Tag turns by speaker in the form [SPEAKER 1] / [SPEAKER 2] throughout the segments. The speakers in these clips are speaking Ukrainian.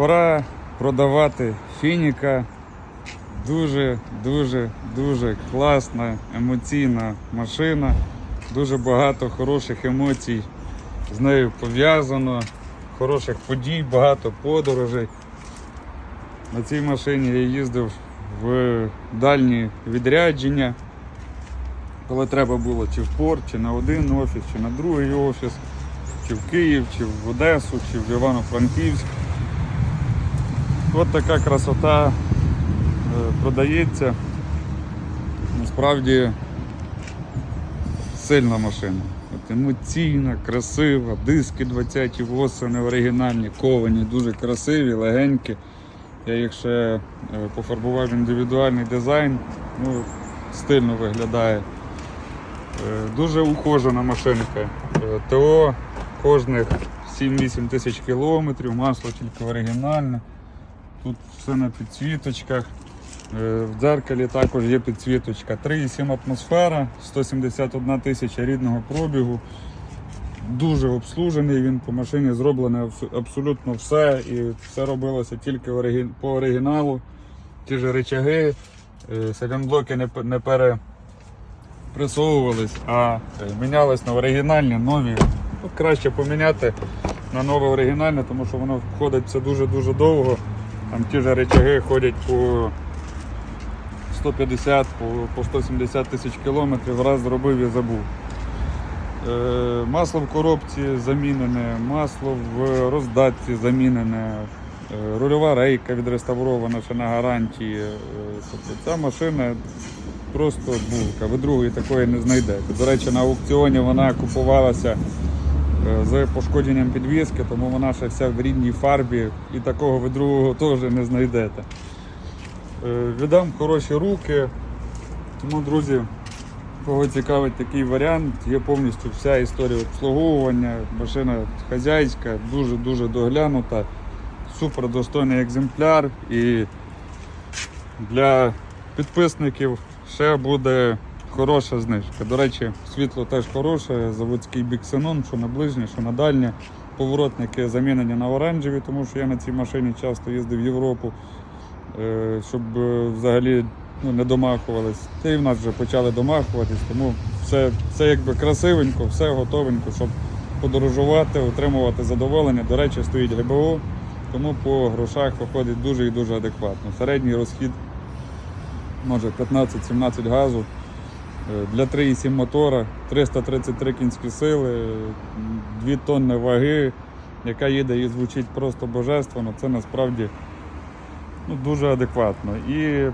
[SPEAKER 1] Пора продавати фініка. Дуже, дуже, дуже класна, емоційна машина. Дуже багато хороших емоцій з нею пов'язано, хороших подій, багато подорожей. На цій машині я їздив в дальні відрядження, коли треба було чи в порт, чи на один офіс, чи на другий офіс, чи в Київ, чи в Одесу, чи в Івано-Франківськ. От така красота е, продається. Насправді сильна машина. От емоційна, красива, диски 20 восени оригінальні, ковані, дуже красиві, легенькі. Я їх ще е, пофарбував індивідуальний дизайн, ну, стильно виглядає. Е, Дуже ухожена машинка. ТО кожних 7-8 тисяч кілометрів, масло тільки оригінальне. Тут все на підсвіточках. Е, В дзеркалі також є підсвіточка. 3,7 атмосфера, 171 тисяча рідного пробігу. Дуже обслужений він по машині зроблене абсолютно все. І все робилося тільки по оригіналу. Ті ж речаги, е, сайлентблоки не, не перепресовувались, а е, мінялись на оригінальні, нові. Ну, краще поміняти на нове оригінальне, тому що воно входить все дуже-дуже довго. Там ті ж речаги ходять по 150, по, по 170 тисяч кілометрів, раз зробив і забув. Е, масло в коробці замінене, масло в роздатці замінене, е, рульова рейка відреставрована ще на гарантії. Е, тобто ця машина просто булка. Ви другої такої не знайдете. До речі, на аукціоні вона купувалася з пошкодженням підвіски, тому вона ще вся в рідній фарбі і такого ви другого теж не знайдете. Е, Віддам хороші руки. Тому, друзі, кого цікавить такий варіант, є повністю вся історія обслуговування. Машина хазяйська, дуже-дуже доглянута, супер достойний екземпляр. І для підписників ще буде хороша знижка. До речі, світло теж хороше, заводський біксенон, що на ближнє, що на дальнє. Поворотники замінені на оранжеві, тому що я на цій машині часто їздив в Європу, е, щоб е, взагалі ну, не домахувались. Та і в нас вже почали домахуватись, тому все, все якби красивенько, все готовенько, щоб подорожувати, отримувати задоволення. До речі, стоїть ГБО, тому по грошах виходить дуже і дуже адекватно. Середній розхід може 15-17 газу. Для 3,7 мотора 333 кінські сили, 2 тонни ваги, яка їде і звучить просто божественно, це насправді ну, дуже адекватно. І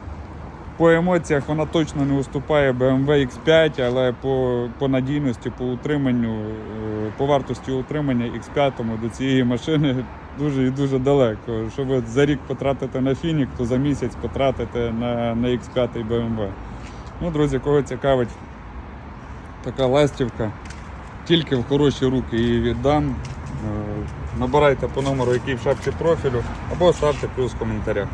[SPEAKER 1] по емоціях вона точно не уступає BMW X5, але по, по надійності, по утриманню, е, по вартості утримання X5 до цієї машини дуже і дуже далеко. Що ви за рік потратите на Фінік, то за місяць потратите на, на X5 BMW. Ну, друзі, кого цікавить така ластівка, тільки в хороші руки її віддам. Е, Набирайте по номеру, який в шапці профілю, або ставте плюс в коментарях.